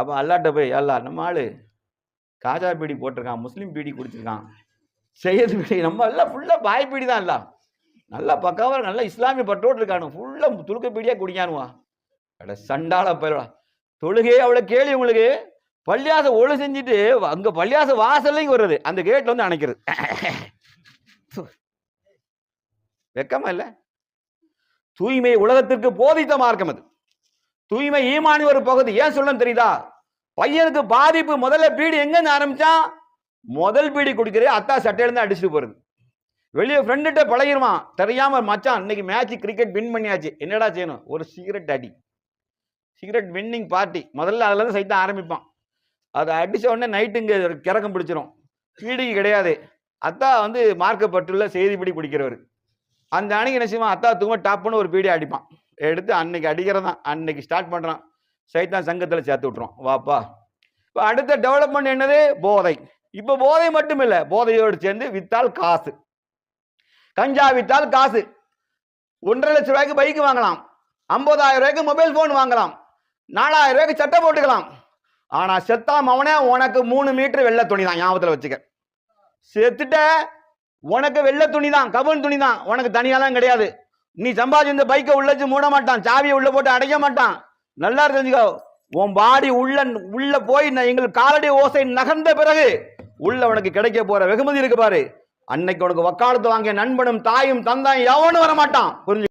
அப்போ அல்லாட்ட போய் அல்லா நம்ம ஆளு. காஜா பீடி போட்டிருக்கான் முஸ்லீம் பீடி குடிச்சிருக்கான். செய்யது பீடி நம்ம எல்லாம் ஃபுல்லாக பாய் பீடி தான் எல்லாம். நல்லா பக்காவாக நல்லா இஸ்லாமிய பட்டோடு இருக்கானு. ஃபுல்லாக துளுக்க பீடியாக குடிக்கானுவா. அட சண்டால போயிடா தொழுகையே அவ்வளோ கேள்வி உங்களுக்கு. பள்ளியாசம் ஒழு செஞ்சுட்டு அங்கே பள்ளியாச வாசல்லையும் வருது அந்த கேட்டில் வந்து அணைக்கிறது. வெக்கமா இல்லை? தூய்மை உலகத்திற்கு போதித்த மார்க்கம் அது. தூய்மை ஈமானி ஒரு பகுதி. ஏன் சொல்லணும் தெரியுதா? பையனுக்கு பாதிப்பு முதல்ல பீடி எங்கேருந்து ஆரம்பிச்சான்? முதல் பீடி குடிக்கிறே அத்தா சட்டையிலேருந்து அடிச்சுட்டு போறது. வெளியே ஃப்ரெண்டுகிட்ட பழகிருவான். தெரியாம மச்சான் இன்னைக்கு மேட்ச் கிரிக்கெட் வின் பண்ணியாச்சு. என்னடா செய்யணும்? ஒரு சிகரெட் அடி. சிகரெட் வின்னிங் பார்ட்டி முதல்ல அதில் தான் சைத்தான் ஆரம்பிப்பான். அதை அடித்த உடனே நைட்டு இங்கே கிறக்கம் பிடிச்சிரும். பீடிக்கு கிடையாது. அத்தா வந்து மார்க்கப்பட்டுள்ள செய்திப்படி குடிக்கிறவர். அந்த அன்னைக்கு என்ன செய்வான்? அத்தா தூங்க டாப்புன்னு ஒரு பீடி அடிப்பான். எடுத்து அன்னைக்கு அடிக்கிறதான் அன்னைக்கு ஸ்டார்ட் பண்ணுறான் சைத்தான் சங்கத்தில் சேர்த்து விட்ருவான் வாப்பா. இப்போ அடுத்த டெவலப்மெண்ட் என்னது? போதை. இப்போ போதை மட்டும் இல்லை போதையோடு சேர்ந்து வித்தால் காசு. கஞ்சா வித்தால் காசு. ஒன்றரை லட்சம் ரூபாய்க்கு பைக் வாங்கலாம். ஐம்பதாயிரம் ரூபாய்க்கு மொபைல் ஃபோன் வாங்கலாம். நாலாயிரம் ரூபாய்க்கு சட்டை போட்டுக்கலாம். ஆனால் செத்தாம் அவனே உனக்கு மூணு மீட்டர் வெள்ளை துணி தான். ஞாபகத்தில் வச்சுக்க. செத்துட்ட உனக்கு வெள்ளை துணி தான். கபன் துணி தான். உனக்கு தனியாலாம் கிடையாது. நீ சம்பாதிச்சு இந்த பைக்கை உள்ள வச்சு மூட மாட்டான். சாவியை உள்ள போட்டு அடைக்க மாட்டான். நல்லா தெரிஞ்சுக்கோ. உன் பாடி உள்ள உள்ள போய் எங்கள் காலடி ஓசை நகர்ந்த பிறகு உள்ள உனக்கு கிடைக்க போற வெகுமதி இருக்கு பாரு. அன்னைக்கு உனக்கு வக்காலத்து வாங்கிய நண்பனும் தாயும் தந்தாயும் எவனும் வர மாட்டான் புரிஞ்சு